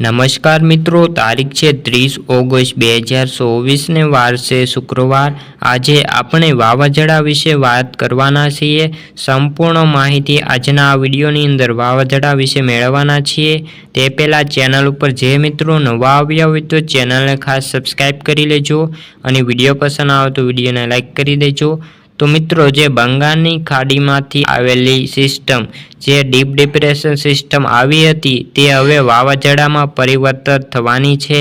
નમસ્કાર મિત્રો, તારીખ છે ત્રીસ ઓગસ્ટ બે હજાર ચોવીસને વારસે શુક્રવાર. આજે આપણે વાવાઝોડા વિશે વાત કરવાના છીએ. સંપૂર્ણ માહિતી આજના આ વિડીયોની અંદર વાવાઝોડા વિશે મેળવવાના છીએ. તે પહેલાં ચેનલ ઉપર જે મિત્રો નવા આવ્યા હોય તો ચેનલને ખાસ સબસ્ક્રાઈબ કરી લેજો અને વીડિયો પસંદ આવે તો વિડીયોને લાઇક કરી દેજો. તો મિત્રો, જે બંગાળની ખાડીમાંથી આવેલી સિસ્ટમ જે ડીપ ડિપ્રેશન સિસ્ટમ આવી હતી, તે હવે વાવાઝોડામાં પરિવર્તન થવાની છે.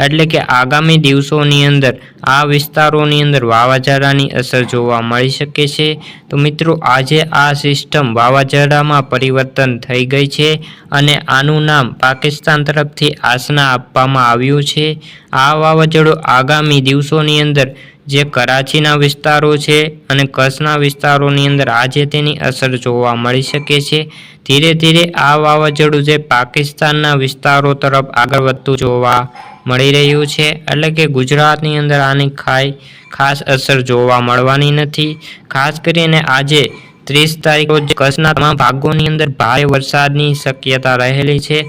એટલે કે આગામી દિવસોની અંદર આ વિસ્તારોની અંદર વાવાઝોડાની અસર જોવા મળી શકે છે. તો મિત્રો, આજે આ સિસ્ટમ વાવાઝોડામાં પરિવર્તન થઈ ગઈ છે અને આનું નામ પાકિસ્તાન તરફથી આસના આપવામાં આવ્યું છે. આ વાવાઝોડું આગામી દિવસોની અંદર જે કરાચીના વિસ્તારો છે અને કચ્છના વિસ્તારોની અંદર આજે તેની અસર જોવા મળી શકે છે. ધીરે ધીરે આ વાવાઝોડું જે પાકિસ્તાનના વિસ્તારો તરફ આગળ વધતું જોવા મળી રહ્યું છે. એટલે કે ગુજરાતની અંદર આની ખાઈ, ખાસ અસર જોવા મળવાની નથી. ખાસ કરીને આજે ત્રીસ તારીખ રોજ કચ્છના તમામ ભાગોની અંદર ભારે વરસાદની શક્યતા રહેલી છે.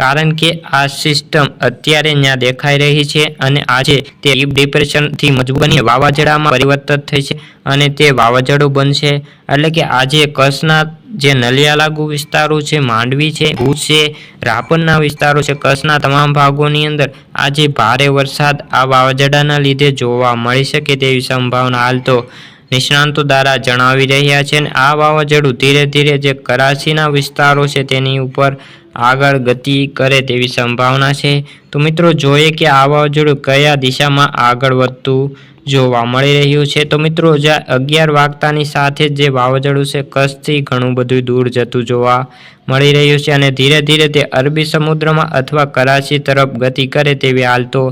કારણ કે આ સિસ્ટમ અત્યારે ત્યાં દેખાઈ રહી છે અને આજે તે ડીપ ડિપ્રેશનથી મજબૂત બની વાવાઝોડામાં પરિવર્તન થઈ છે અને તે વાવાઝોડું બનશે. એટલે કે આજે કચ્છના જે નલિયા લાગુ વિસ્તારો છે, માંડવી છે, ભુજ છે, રાપરના વિસ્તારો છે, કચ્છના તમામ ભાગોની અંદર આજે ભારે વરસાદ આ વાવાઝોડાના લીધે જોવા મળી શકે તેવી સંભાવના હાલ તો નિષ્ણાંતો દ્વારા જણાવી રહ્યા છે અને આ વાવાઝોડું ધીરે ધીરે જે કરાચીના વિસ્તારો છે, તેની ઉપર આગળ ગતિ કરે તેવી સંભાવના છે. તો મિત્રો, જોઈએ કે આ વાવાઝોડું કયા દિશામાં આગળ વધતું જોવા મળી રહ્યું છે. તો મિત્રો અગિયાર વાગતાની સાથે જે વાવાઝોડું છે, કચ્છથી ઘણું બધું દૂર જતું જોવા મળી રહ્યું છે અને ધીરે ધીરે તે અરબી સમુદ્રમાં અથવા કરાચી તરફ ગતિ કરે તેવી હાલ તો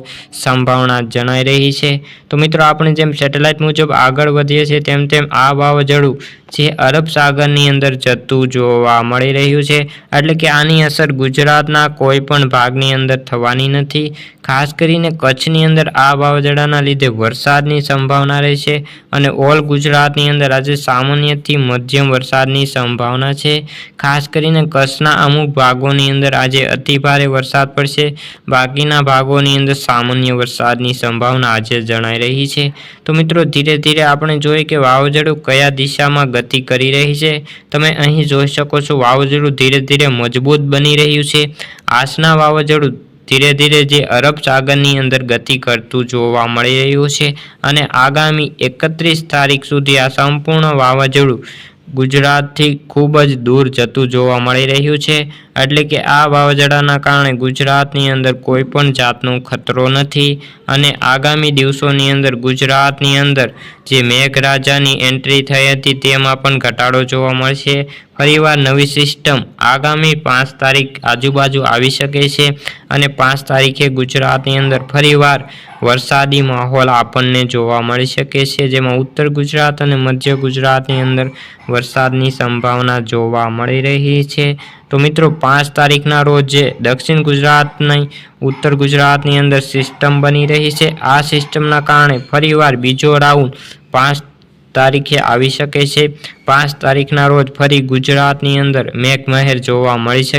સંભાવના જણાઈ રહી છે. તો મિત્રો, આપણે જેમ સેટેલાઇટ મુજબ આગળ વધીએ છીએ, તેમ તેમ આ વાવાઝોડું જે અરબ સાગરની અંદર જતું જોવા મળી રહ્યું છે. એટલે કે આની અસર ગુજરાતના કોઈ પણ ભાગની અંદર થવાની નથી. ખાસ કરીને કચ્છની અંદર આ વાવાઝોડાના લીધે વરસાદની સંભાવના રહેશે અને ઓલ ગુજરાતની અંદર આજે સામાન્યથી મધ્યમ વરસાદની સંભાવના છે. ખાસ કરીને કચ્છના અમુક ભાગોની અંદર આજે અતિભારે વરસાદ પડશે. બાકીના ભાગોની અંદર સામાન્ય વરસાદની સંભાવના આજે જણાઈ રહી છે. તો મિત્રો, ધીરે ધીરે આપણે જોઈએ કે વાવાઝોડું કયા દિશામાં ગતિ કરી રહી છે. તમે અહીં જોઈ શકો છો, વાવાઝોડું ધીરે ધીરે મજબૂત બની રહ્યું છે. આસના વાવાઝોડું ધીરે ધીરે જે અરબ સાગરની અંદર ગતિ કરતું જોવા મળી રહ્યું છે. અને આગામી એકત્રીસ તારીખ સુધી આ સંપૂર્ણ વાવાઝોડું ગુજરાતથી ખૂબ જ દૂર જતું જોવા મળી રહ્યું છે. એટલે કે આ વાવાઝોડાના કારણે ગુજરાતની અંદર કોઈ પણ જાતનો ખતરો નથી અને આગામી દિવસોની અંદર ગુજરાતની અંદર જે મેઘરાજાની એન્ટ્રી થઈ હતી તેમાં પણ ઘટાડો જોવા મળશે. ફરીવાર નવી સિસ્ટમ આગામી પાંચ તારીખ આજુબાજુ આવી શકે છે અને પાંચ તારીખે ગુજરાતની અંદર ફરીવાર વરસાદી માહોલ આપણને જોવા મળી શકે છે. જેમાં ઉત્તર ગુજરાત અને મધ્ય ગુજરાતની અંદર વરસાદની સંભાવના જોવા મળી રહી છે. તો મિત્રો, પાંચ તારીખના રોજ દક્ષિણ ગુજરાતની, ઉત્તર ગુજરાતની અંદર સિસ્ટમ બની રહી છે. આ સિસ્ટમના કારણે ફરીવાર બીજો રાઉન્ડ પાંચ તારીખે આવી શકે છે. પાંચ તારીખના રોજ ફરી ગુજરાતની અંદર મેઘમહેર જોવા મળી શકે